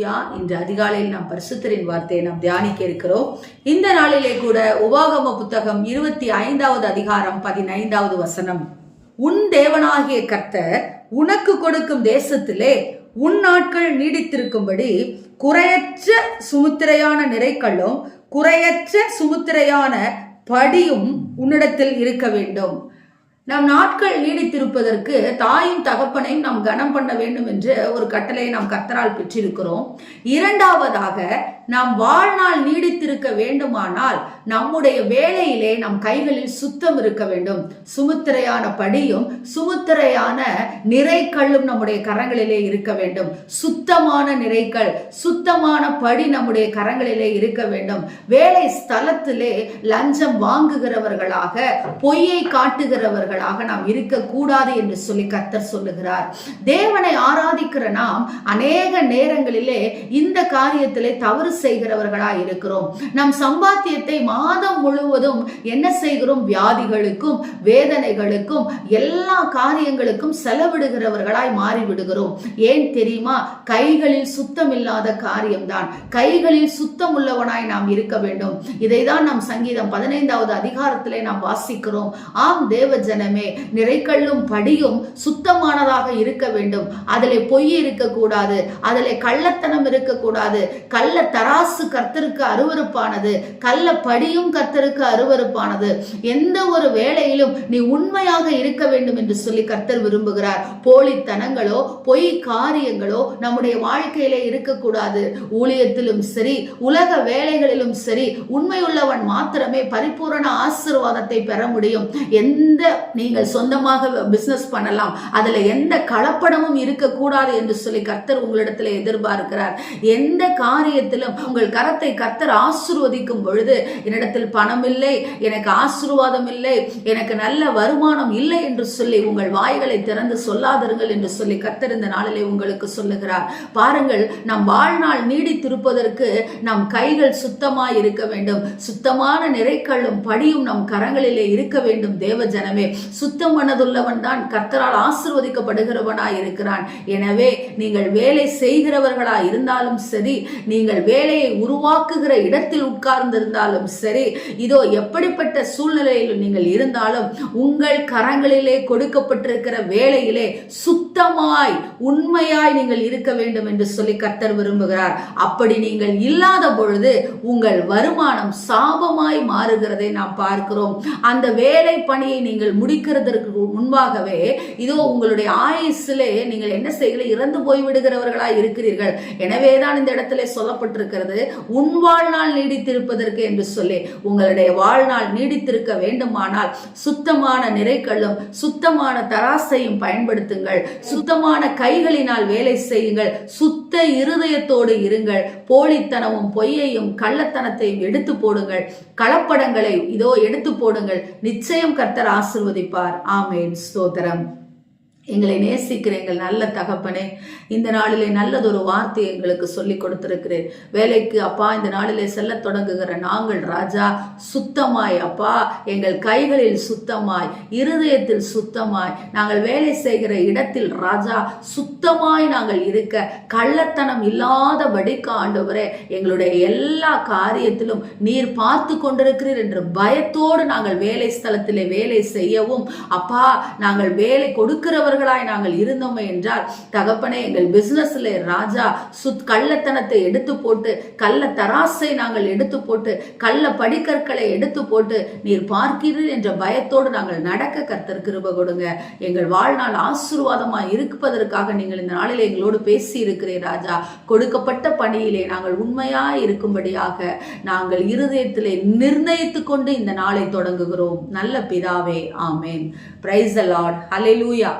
இன்று அதிகாலையில் நாம் பரிசுத்தரின் வார்த்தையை நாம் தியானிக்க இருக்கிறோம். இந்த நாளிலே கூட உபாகம புத்தகம் இருபத்தி ஐந்தாவது அதிகாரம் பதினைந்தாவது வசனம். உன் தேவனாகிய கர்த்தர் உனக்கு கொடுக்கும் தேசத்திலே உன் நாட்கள் நீடித்திருக்கும்படி குறையற்ற சுமுத்திரையான நிறைக்கல்லும் குறையற்ற சுமுத்திரையான படியும் உன்னிடத்தில் இருக்க வேண்டும். நம் நாட்கள் நீடித்திருப்பதற்கு தாயும் தகப்பனையும் நாம் கனம் பண்ண வேண்டும் என்று ஒரு கட்டளையை நாம் கர்த்தரால் பெற்றிருக்கிறோம். இரண்டாவதாக நாம் வாழ்நாள் நீடித்திருக்க வேண்டுமானால் நம்முடைய வேலையிலே நம் கைகளில் சுத்தம் இருக்க வேண்டும். சுமுத்திரையான படியும் சுமுத்திரையான நிறைக்கல்லும் நம்முடைய கரங்களிலே இருக்க வேண்டும். சுத்தமான நிறைக்கல் சுத்தமான படி நம்முடைய கரங்களிலே இருக்க வேண்டும். வேலை ஸ்தலத்திலே லஞ்சம் வாங்குகிறவர்களாக பொய்யை காட்டுகிறவர்கள் உள்ளவர்களாக நாம் இருக்கக்கூடாது என்று சொல்லி கர்த்தர் சொல்லுகிறார். தேவனை ஆராதிக்கிற நாம் அநேக நேரங்களிலே இந்த காரியத்திலே தவறு செய்கிறவர்களா இருக்கிறோம். நம் சம்பாத்தியத்தை மாதம் முழுவதும் என்ன செய்கிறோம்? வியாதிகளுக்கும் வேதனைகளுக்கும் எல்லா காரியங்களுக்கும் செலவிடுகிறவர்களாய் மாறிவிடுகிறோம். ஏன் தெரியுமா? கைகளில் சுத்தம் இல்லாத காரியம்தான். கைகளில் சுத்தம் உள்ளவனாய் நாம் இருக்க வேண்டும். இதை தான் நம் சங்கீதம் பதினைந்தாவது அதிகாரத்திலே நாம் வாசிக்கிறோம். ஆம் தேவ ஜனமே நிறைக்கல்லும் படியும் சுத்தமானதாக இருக்க வேண்டும். அதில் பொய் இருக்கக்கூடாது அதில் கள்ளத்தனம் இருக்கக்கூடாது. கள்ள தராசு கர்த்தருக்கு அருவருப்பானது கள்ள படியும் கர்த்தருக்கு அருவருப்பானது. எந்த ஒரு வேலையிலும் நீ உண்மையாக இருக்க வேண்டும் என்று சொல்லி கர்த்தர் விரும்புகிறார். போலித்தனங்களோ பொய் காரியங்களோ நம்முடைய வாழ்க்கையில இருக்கக்கூடாது. ஊழியத்திலும் சரி உலக வேலைகளிலும் சரி உண்மையுள்ளவன் மாத்திரமே பரிபூரண ஆசீர்வாதத்தை பெற முடியும். எந்த நீங்கள் சொந்தமாக பிஸ்னஸ் பண்ணலாம். அதில் எந்த கலப்படமும் இருக்கக்கூடாது என்று சொல்லி கர்த்தர் உங்களிடத்தில் எதிர்பார்க்கிறார். எந்த காரியத்திலும் உங்கள் கரத்தை கர்த்தர் ஆசிர்வதிக்கும் பொழுது என்னிடத்தில் பணம் இல்லை எனக்கு ஆசீர்வாதம் இல்லை எனக்கு நல்ல வருமானம் இல்லை என்று சொல்லி உங்கள் வாய்களை திறந்து சொல்லாதருங்கள் என்று சொல்லி கர்த்தர் இந்த நாளிலே உங்களுக்கு சொல்லுகிறார். பாருங்கள் நம் வாழ்நாள் நீடித்திருப்பதற்கு நம் கைகள் சுத்தமாய் இருக்க வேண்டும். சுத்தமான நிறைக்கல்லும் படியும் நம் கரங்களிலே இருக்க வேண்டும் தேவ ஜனமே. சுத்தம் மனதுள்ளவன் தான் கர்த்தரால் ஆசிர்வதிக்கப்படுகிறவனாய் இருக்கிறான். எனவே நீங்கள் வேலை செய்கிறவர்களாய் இருந்தாலும் சரி நீங்கள் வேலையை உருவாக்குகிற இடத்தில் உட்கார்ந்திருந்தாலும் சரி இதோ எப்படிப்பட்ட சூழ்நிலையில் நீங்கள் இருந்தாலும் உங்கள் கரங்களிலே கொடுக்கப்பட்டிருக்கிற வேலையிலே சுத்தமாய் உண்மையாய் நீங்கள் இருக்க வேண்டும் என்று சொல்லி கர்த்தர் விரும்புகிறார். அப்படி நீங்கள் இல்லாத பொழுது உங்கள் வருமானம் சாபமாய் மாறுகிறதை நாம் பார்க்கிறோம். அந்த வேலை பணியை நீங்கள் முடிக்கிறதற்கு முன்பாகவே இதோ உங்களுடைய ஆயுசிலே நீங்கள் என்ன செய்கிற இறந்து போய் விடுகிறவர்களாய் இருக்கிறீர்கள். எனவேதான் இந்த இடத்துல சொல்லப்பட்டிருக்கிறது உன் வாழ்நாள் நீடித்திருப்பதற்கு என்று சொல்லி உங்களுடைய வாழ்நாள் நீடித்திருக்க வேண்டுமானால் சுத்தமான நிறைக்கல்லும் சுத்தமான தராசையும் பயன்படுத்துங்கள். சுத்தமான கைகளினால் வேலை செய்யுங்கள். சுத்த இருதயத்தோடு இருங்கள். போலித்தனமும் பொய்யையும் கள்ளத்தனத்தையும் எடுத்து போடுங்கள். கலப்படங்களை இதோ எடுத்து போடுங்கள். நிச்சயம் கர்த்தர் ஆசிர்வதிப்பார். ஆமேன். ஸ்தோத்திரம். எங்களை நேசிக்கிற எங்கள் நல்ல தகப்பனே இந்த நாளிலே நல்லதொரு வார்த்தை எங்களுக்கு சொல்லி கொடுத்துருக்கிறேன் வேலைக்கு அப்பா இந்த நாளிலே செல்ல தொடங்குகிற நாங்கள் ராஜா சுத்தமாய் அப்பா. எங்கள் கைகளில் சுத்தமாய் இருதயத்தில் சுத்தமாய். நாங்கள் வேலை செய்கிற இடத்தில் ராஜா சுத்தமாய் நாங்கள் இருக்க கள்ளத்தனம் இல்லாதபடிக்கு ஆண்டவரே எங்களுடைய எல்லா காரியத்திலும் நீர் பார்த்து கொண்டிருக்கிறீர் என்று பயத்தோடு நாங்கள் வேலை ஸ்தலத்திலே வேலை செய்யவும். அப்பா நாங்கள் வேலை கொடுக்கிறவர் நல்லவர்களாய் நாங்கள் இருந்தோமே என்றால் தகப்பனே எங்கள் பிசினஸ்ல ராஜா சுத் கள்ளத்தனத்தை எடுத்து போட்டு கள்ள தராசை நாங்கள் எடுத்து போட்டு கள்ள படிக்கற்களை எடுத்து போட்டு நீர் பார்க்கிறீர் என்ற பயத்தோடு நாங்கள் நடக்க கர்த்தர் கிருப கொடுங்க. எங்கள் வாழ்நாள் ஆசீர்வாதமா இருப்பதற்காக நீங்கள் இந்த நாளில் எங்களோடு பேசி இருக்கிறேன் ராஜா. கொடுக்கப்பட்ட பணியிலே நாங்கள் உண்மையா இருக்கும்படியாக நாங்கள் இருதயத்திலே நிர்ணயித்து கொண்டு இந்த நாளை தொடங்குகிறோம். நல்ல பிதாவே ஆமேன். பிரைஸ் அலாட் அலை லூயா